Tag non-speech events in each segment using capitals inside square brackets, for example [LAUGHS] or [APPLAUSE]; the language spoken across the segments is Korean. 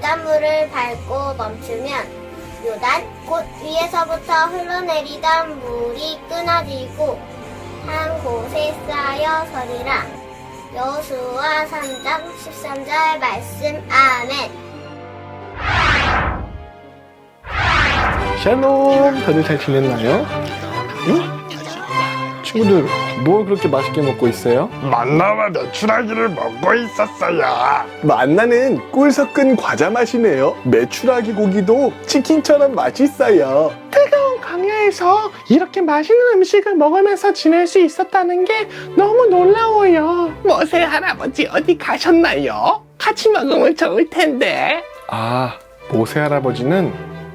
요단물을 밟고 멈추면 요단 곧 위에서부터 흘러내리던 물이 끊어지고 한 곳에 쌓여 서리라. 여호수아 3장 13절 말씀. 아멘. 샬롬. 다들 잘 지냈나요? 응? 친구들 뭘 그렇게 맛있게 먹고 있어요? 만나와 메추라기를 먹고 있었어요. 만나는 꿀 섞은 과자 맛이네요 메추라기 고기도 치킨처럼 맛있어요 뜨거운 광야에서 이렇게 맛있는 음식을 먹으면서 지낼 수 있었다는 게 너무 놀라워요. 모세 할아버지 어디 가셨나요? 같이 먹으면 좋을 텐데. 아 모세 할아버지는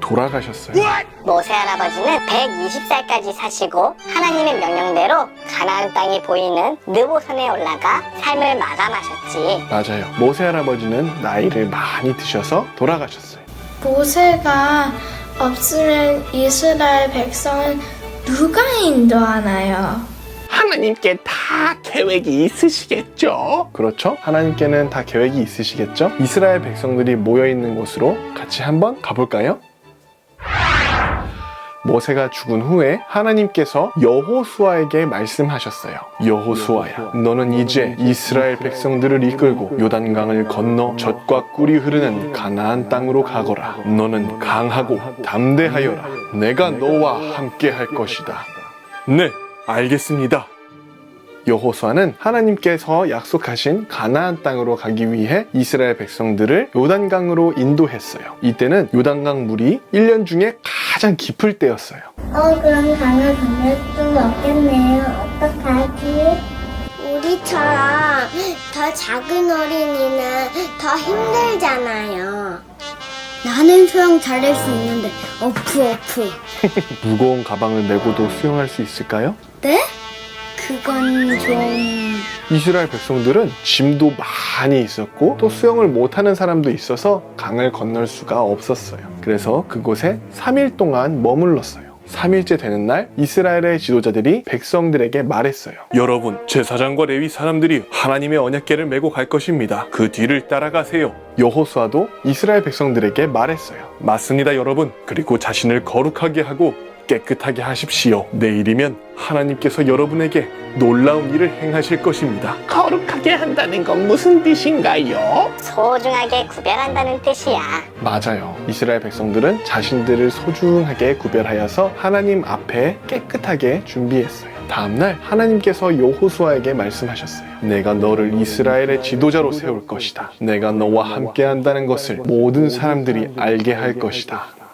돌아가셨어요 모세 할아버지는 120살까지 사시고 하나님의 명령대로 가나안 땅이 보이는 느보산에 올라가 삶을 마감하셨지. 맞아요 모세 할아버지는 나이를 많이 드셔서 돌아가셨어요 모세가 없으면 이스라엘 백성은 누가 인도하나요? 하나님께 다 계획이 있으시겠죠? 그렇죠 하나님께는 다 계획이 있으시겠죠 이스라엘 백성들이 모여 있는 곳으로 같이 한번 가볼까요? 모세가 죽은 후에 하나님께서 여호수아에게 말씀하셨어요. 여호수아야, 너는 이제 이스라엘 백성들을 이끌고 요단강을 건너 젖과 꿀이 흐르는 가나안 땅으로 가거라. 너는 강하고 담대하여라. 내가 너와 함께 할 것이다. 네, 알겠습니다. 여호수아는 하나님께서 약속하신 가나안 땅으로 가기 위해 이스라엘 백성들을 요단강으로 인도했어요. 이때는 요단강 물이 1년 중에 가장 깊을 때였어요. 어 그럼 강을 건널 수 없겠네요 어떡하지? 우리처럼 더 작은 어린이는 더 힘들잖아요 나는 수영 잘할 수 있는데 어프 어프 [LAUGHS] 무거운 가방을 메고도 수영할 수 있을까요? 네? 그건 좀... 이스라엘 백성들은 짐도 많이 있었고 또 수영을 못하는 사람도 있어서 강을 건널 수가 없었어요. 그래서 그곳에 3일 동안 머물렀어요. 3일째 되는 날 이스라엘의 지도자들이 백성들에게 말했어요. 여러분, 제사장과 레위 사람들이 하나님의 언약궤를 메고 갈 것입니다. 그 뒤를 따라가세요. 여호수아도 이스라엘 백성들에게 말했어요. 맞습니다, 여러분. 그리고 자신을 거룩하게 하고 깨끗하게 하십시오. 내일이면 하나님께서 여러분에게 놀라운 일을 행하실 것입니다. 거룩하게 한다는 건 무슨 뜻인가요? 소중하게 구별한다는 뜻이야. 맞아요. 이스라엘 백성들은 자신들을 소중하게 구별하여서 하나님 앞에 깨끗하게 준비했어요. 다음날 하나님께서 여호수아에게 말씀하셨어요. 내가 너를 이스라엘의 지도자로 세울 것이다. 내가 너와 함께 한다는 것을 모든 사람들이 알게 할 것이다.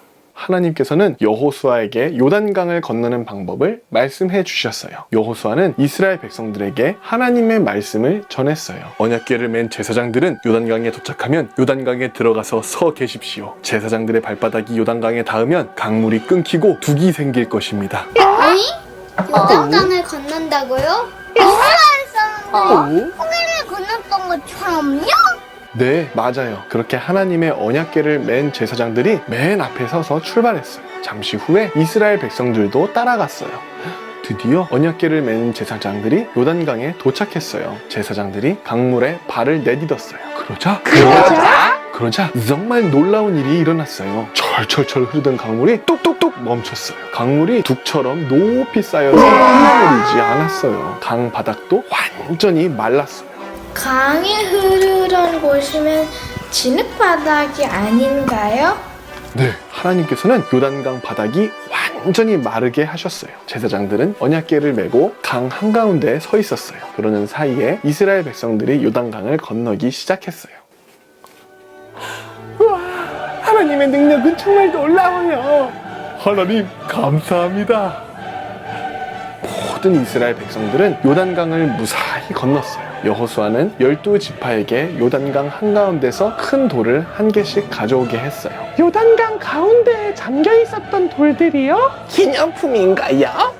하나님께서는 여호수아에게 요단강을 건너는 방법을 말씀해 주셨어요. 여호수아는 이스라엘 백성들에게 하나님의 말씀을 전했어요. 언약궤를 맨 제사장들은 요단강에 도착하면 요단강에 들어가서 서 계십시오. 제사장들의 발바닥이 요단강에 닿으면 강물이 끊기고 둑이 생길 것입니다. 아니? 요단강을 건넌다고요? 이스라엘 사람들이 홍해를 건넜던 것처럼요? 네, 맞아요. 그렇게 하나님의 언약궤를 맨 제사장들이 맨 앞에 서서 출발했어요. 잠시 후에 이스라엘 백성들도 따라갔어요. 드디어 언약궤를 맨 제사장들이 요단강에 도착했어요. 제사장들이 강물에 발을 내딛었어요. 그러자 그러자 그러자 정말 놀라운 일이 일어났어요. 철철철 흐르던 강물이 뚝뚝뚝 멈췄어요. 강물이 둑처럼 높이 쌓여서 흘러내리지 않았어요. 강 바닥도 완전히 말랐어요. 강이 흐르던 곳이면 진흙바닥이 아닌가요? 네, 하나님께서는 요단강 바닥이 완전히 마르게 하셨어요. 제사장들은 언약궤를 메고 강 한가운데에 서 있었어요. 그러는 사이에 이스라엘 백성들이 요단강을 건너기 시작했어요. 하나님의 능력은 정말 놀라워요. 하나님, 감사합니다. 모든 이스라엘 백성들은 요단강을 무사히 건넜어요. 여호수아는 열두 지파에게 요단강 한가운데서 큰 돌을 한 개씩 가져오게 했어요. 요단강 가운데에 잠겨 있었던 돌들이요? 기념품인가요?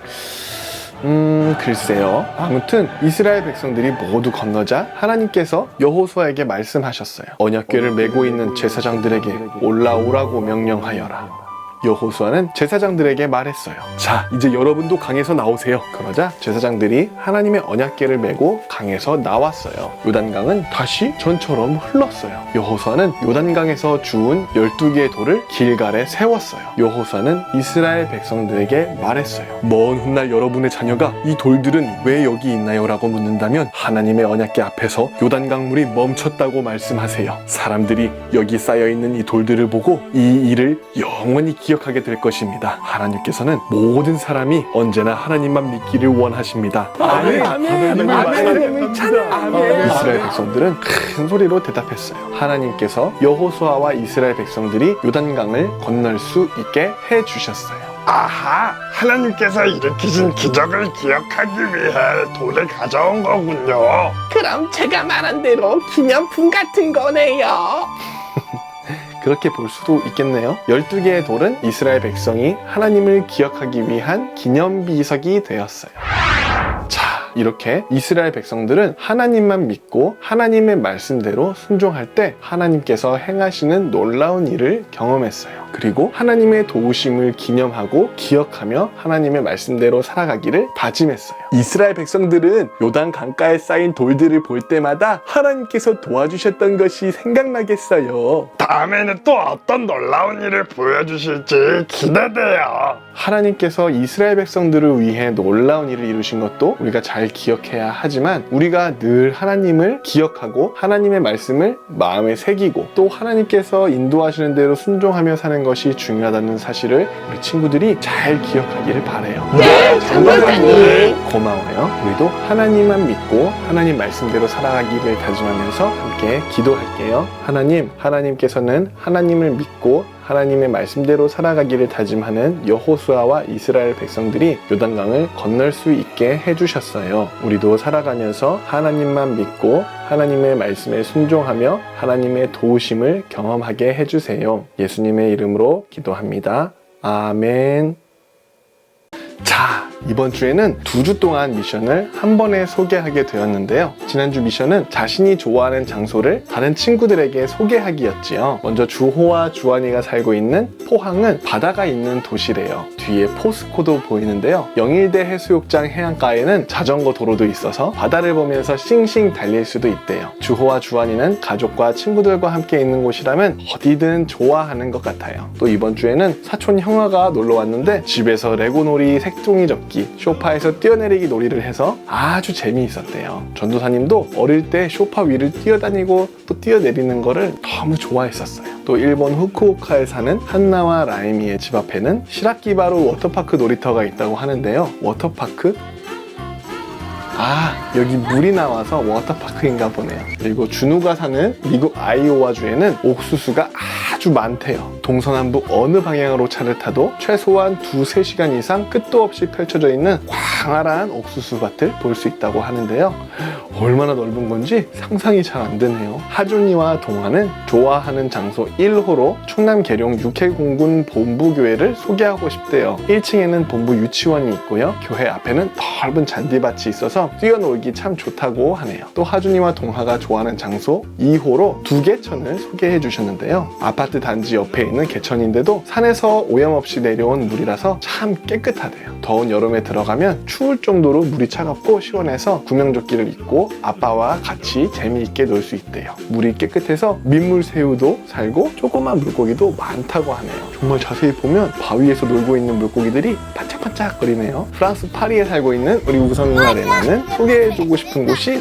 음, 글쎄요. 아무튼 이스라엘 백성들이 모두 건너자 하나님께서 여호수아에게 말씀하셨어요. 언약궤를 메고 있는 제사장들에게 올라오라고 명령하여라. 여호수아는 제사장들에게 말했어요. 자, 이제 여러분도 강에서 나오세요. 그러자 제사장들이 하나님의 언약궤를 메고 강에서 나왔어요. 요단강은 다시 전처럼 흘렀어요. 여호수아는 요단강에서 주운 12개의 돌을 길갈에 세웠어요. 여호수아는 이스라엘 백성들에게 말했어요. 먼 훗날 여러분의 자녀가 이 돌들은 왜 여기 있나요? 라고 묻는다면 하나님의 언약궤 앞에서 요단강 물이 멈췄다고 말씀하세요. 사람들이 여기 쌓여 있는 이 돌들을 보고 이 일을 영원히 기억 하게 될 것입니다. 하나님께서는 모든 사람이 언제나 하나님만 믿기를 원하십니다. 아멘. 하나님을 아멘. 이스라엘 백성들은 큰 소리로 대답했어요. 하나님께서 여호수아와 이스라엘 백성들이 요단강을 건널 수 있게 해 주셨어요. 아하, 하나님께서 일으키신 기적을 기억하기 위해 돌을 가져온 거군요. 그럼 제가 말한 대로 기념품 같은 거네요. 그렇게 볼 수도 있겠네요. 12개의 돌은 이스라엘 백성이 하나님을 기억하기 위한 기념비석이 되었어요. 자, 이렇게 이스라엘 백성들은 하나님만 믿고 하나님의 말씀대로 순종할 때 하나님께서 행하시는 놀라운 일을 경험했어요. 그리고 하나님의 도우심을 기념하고 기억하며 하나님의 말씀대로 살아가기를 다짐했어요. 이스라엘 백성들은 요단 강가에 쌓인 돌들을 볼 때마다 하나님께서 도와주셨던 것이 생각나겠어요. 다음에는 또 어떤 놀라운 일을 보여주실지 기대돼요. 하나님께서 이스라엘 백성들을 위해 놀라운 일을 이루신 것도 우리가 잘 기억해야 하지만 우리가 늘 하나님을 기억하고 하나님의 말씀을 마음에 새기고 또 하나님께서 인도하시는 대로 순종하며 사는 것이 중요하다는 사실을 우리 친구들이 잘 기억하기를 바래요. 네, 전도사님. 고마워요. 우리도 하나님만 믿고 하나님 말씀대로 살아가기를 다짐하면서 함께 기도할게요. 하나님, 하나님께서는 하나님을 믿고 하나님의 말씀대로 살아가기를 다짐하는 여호수아와 이스라엘 백성들이 요단강을 건널 수 있게 해주셨어요. 우리도 살아가면서 하나님만 믿고 하나님의 말씀에 순종하며 하나님의 도우심을 경험하게 해주세요. 예수님의 이름으로 기도합니다. 아멘. 자, 이번 주에는 두 주 동안 미션을 한 번에 소개하게 되었는데요. 지난주 미션은 자신이 좋아하는 장소를 다른 친구들에게 소개하기였지요. 먼저 주호와 주환이가 살고 있는 포항은 바다가 있는 도시래요. 뒤에 포스코도 보이는데요. 영일대 해수욕장 해안가에는 자전거 도로도 있어서 바다를 보면서 싱싱 달릴 수도 있대요. 주호와 주환이는 가족과 친구들과 함께 있는 곳이라면 어디든 좋아하는 것 같아요. 또 이번 주에는 사촌 형아가 놀러 왔는데 집에서 레고놀이, 색종이 접기, 쇼파에서 뛰어내리기 놀이를 해서 아주 재미있었대요. 전도사님도 어릴 때 쇼파 위를 뛰어다니고 또 뛰어내리는 거를 너무 좋아했었어요. 또 일본 후쿠오카에 사는 한나와 라이미의 집 앞에는 시라키바루 워터파크 놀이터가 있다고 하는데요. 워터파크? 아, 여기 물이 나와서 워터파크인가 보네요. 그리고 준우가 사는 미국 아이오와주에는 옥수수가 아 주 많대요. 동서남북 어느 방향으로 차를 타도 최소한 두세 시간 이상 끝도 없이 펼쳐져 있는 광활한 옥수수 밭을 볼 수 있다고 하는데요. 얼마나 넓은 건지 상상이 잘 안 되네요. 하준이와 동화는 좋아하는 장소 1호로 충남 계룡 육해공군 본부교회를 소개하고 싶대요. 1층에는 본부 유치원이 있고요. 교회 앞에는 넓은 잔디밭이 있어서 뛰어놀기 참 좋다고 하네요. 또 하준이와 동화가 좋아하는 장소 2호로 두 개 천을 소개해 주셨는데요. 아파트 단지 옆에 있는 개천인데도 산에서 오염 없이 내려온 물이라서 참 깨끗하대요. 더운 여름에 들어가면 추울 정도로 물이 차갑고 시원해서 구명조끼를 입고 아빠와 같이 재미있게 놀 수 있대요. 물이 깨끗해서 민물새우도 살고 조그만 물고기도 많다고 하네요. 정말 자세히 보면 바위에서 놀고 있는 물고기들이 반짝반짝 거리네요. 프랑스 파리에 살고 있는 우리 우선 누나 레나는 소개해주고 싶은 곳이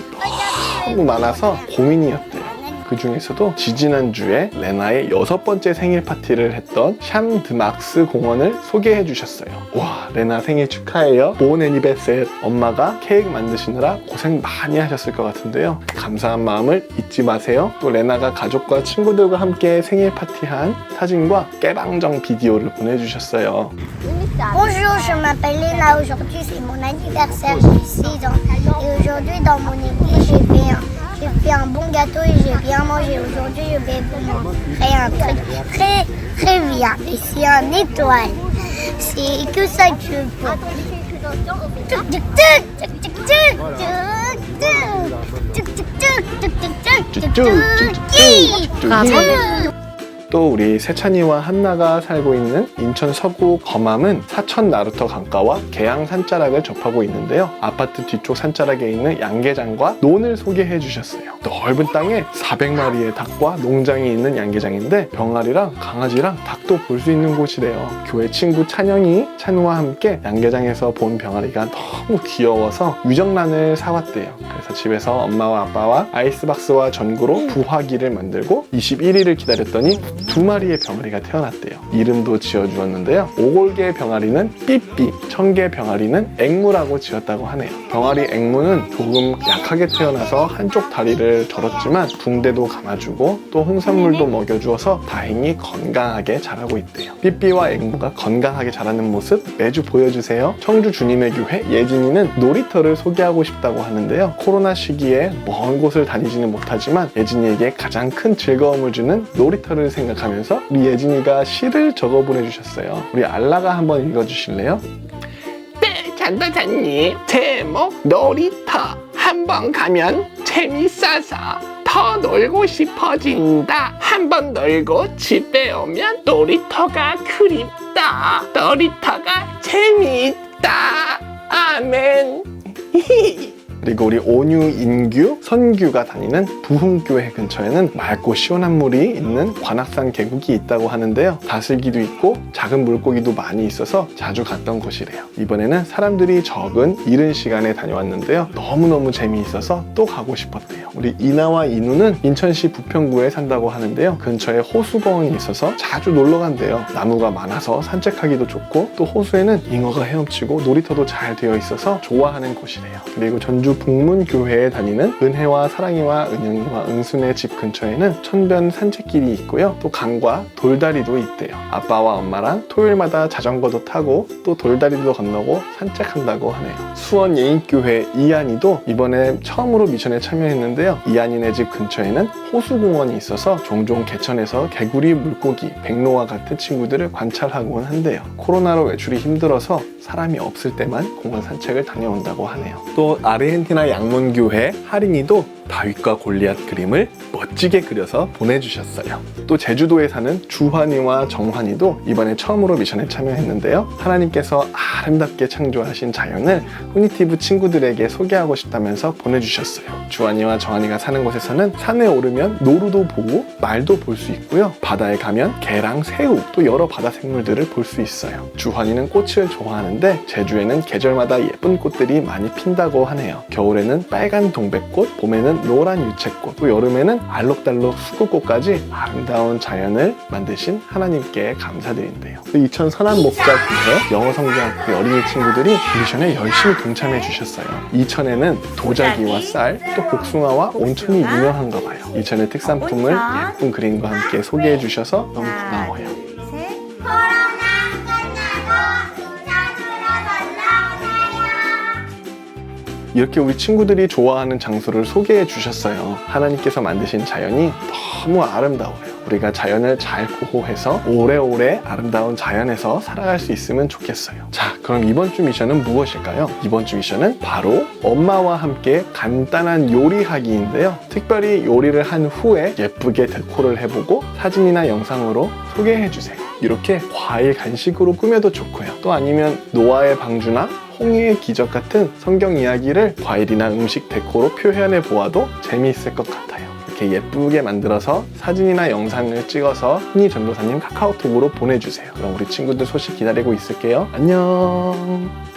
너무 많아서 고민이었대요. 그 중에서도 지지난주에 레나의 여섯 번째 생일 파티를 했던 샴드막스 공원을 소개해 주셨어요. 와, 레나 생일 축하해요. 본 애니베셋 엄마가 케이크 만드시느라 고생 많이 하셨을 것 같은데요. 감사한 마음을 잊지 마세요. 또 레나가 가족과 친구들과 함께 생일 파티한 사진과 깨방정 비디오를 보내주셨어요. Bonjour, je m'appelle Léna. Aujourd'hui, c'est mon anniversaire. J'ai 6 ans. Et aujourd'hui, dans mon église, j'ai fait, un, j'ai fait un bon gâteau et j'ai bien mangé. Aujourd'hui, je vais vous montrer un truc très, très bien. Et c'est un étoile. C'est que ça que je peux. 또 우리 세찬이와 한나가 살고 있는 인천 서구 검암은 사천 나루터 강가와 계양 산자락을 접하고 있는데요. 아파트 뒤쪽 산자락에 있는 양계장과 논을 소개해 주셨어요. 넓은 땅에 400마리의 닭과 농장이 있는 양계장인데 병아리랑 강아지랑 닭도 볼 수 있는 곳이래요. 교회 친구 찬영이 찬우와 함께 양계장에서 본 병아리가 너무 귀여워서 유정란을 사왔대요. 그래서 집에서 엄마와 아빠와 아이스박스와 전구로 부화기를 만들고 21일을 기다렸더니 두 마리의 병아리가 태어났대요. 이름도 지어주었는데요. 오골계 병아리는 삐삐, 청개 병아리는 앵무라고 지었다고 하네요. 병아리 앵무는 조금 약하게 태어나서 한쪽 다리를 절었지만 붕대도 감아주고 또 홍산물도 먹여주어서 다행히 건강하게 자라고 있대요. 삐삐와 앵무가 건강하게 자라는 모습 매주 보여주세요. 청주 주님의 교회 예진이는 놀이터를 소개하고 싶다고 하는데요. 코로나 시기에 먼 곳을 다니지는 못하지만 예진이에게 가장 큰 즐거움을 주는 놀이터를 생각 하면서 우리 예진이가 시를 적어 보내주셨어요. 우리 알라가 한번 읽어주실래요? 네, 전도사님. 제목 놀이터. 한번 가면 재밌어서 더 놀고 싶어진다. 한번 놀고 집에 오면 놀이터가 그립다. 놀이터가 재미있다. 아멘. [LAUGHS] 그리고 우리 온유, 인규, 선규가 다니는 부흥교회 근처에는 맑고 시원한 물이 있는 관악산 계곡이 있다고 하는데요. 다슬기도 있고 작은 물고기도 많이 있어서 자주 갔던 곳이래요. 이번에는 사람들이 적은 이른 시간에 다녀왔는데요. 너무너무 재미있어서 또 가고 싶었대요. 우리 이나와 이누는 인천시 부평구에 산다고 하는데요. 근처에 호수공원이 있어서 자주 놀러 간대요. 나무가 많아서 산책하기도 좋고 또 호수에는 잉어가 헤엄치고 놀이터도 잘 되어 있어서 좋아하는 곳이래요. 그리고 전주 북문교회에 다니는 은혜와 사랑이와 은영이와 은순의 집 근처에는 천변 산책길이 있고요. 또 강과 돌다리도 있대요. 아빠와 엄마랑 토요일마다 자전거도 타고 또 돌다리도 건너고 산책한다고 하네요. 수원 예인교회 이한이도 이번에 처음으로 미션에 참여했는데요. 이한이네 집 근처에는 호수공원이 있어서 종종 개천에서 개구리, 물고기, 백로와 같은 친구들을 관찰하곤 한대요. 코로나로 외출이 힘들어서 사람이 없을 때만 공원 산책을 다녀온다고 하네요. 또 아르헨티나 양문교회 할인이도 다윗과 골리앗 그림을 멋지게 그려서 보내주셨어요. 또 제주도에 사는 주환이와 정환이도 이번에 처음으로 미션에 참여했는데요. 하나님께서 아름답게 창조하신 자연을 후니티브 친구들에게 소개하고 싶다면서 보내주셨어요. 주환이와 정환이가 사는 곳에서는 산에 오르면 노루도 보고 말도 볼 수 있고요. 바다에 가면 개랑 새우 또 여러 바다 생물들을 볼 수 있어요. 주환이는 꽃을 좋아하는데 제주에는 계절마다 예쁜 꽃들이 많이 핀다고 하네요. 겨울에는 빨간 동백꽃, 봄에는 노란 유채꽃, 또 여름에는 알록달록 수국꽃까지 아름다운 자연을 만드신 하나님께 감사드린대요. 또 이천 선한목자교회 영어성경학교 어린이 친구들이 미션에 열심히 동참해 주셨어요. 이천에는 도자기와 쌀, 또 복숭아와 온천이 유명한가 봐요. 이천의 특산품을 예쁜 그림과 함께 소개해 주셔서 너무 고마워요. 이렇게 우리 친구들이 좋아하는 장소를 소개해 주셨어요. 하나님께서 만드신 자연이 너무 아름다워요. 우리가 자연을 잘 보호해서 오래오래 아름다운 자연에서 살아갈 수 있으면 좋겠어요. 자, 그럼 이번 주 미션은 무엇일까요? 이번 주 미션은 바로 엄마와 함께 간단한 요리하기인데요. 특별히 요리를 한 후에 예쁘게 데코를 해보고 사진이나 영상으로 소개해 주세요. 이렇게 과일 간식으로 꾸며도 좋고요. 또 아니면 노아의 방주나 홍해의 기적 같은 성경 이야기를 과일이나 음식 데코로 표현해 보아도 재미있을 것 같아요. 이렇게 예쁘게 만들어서 사진이나 영상을 찍어서 흔히 전도사님 카카오톡으로 보내주세요. 그럼 우리 친구들 소식 기다리고 있을게요. 안녕.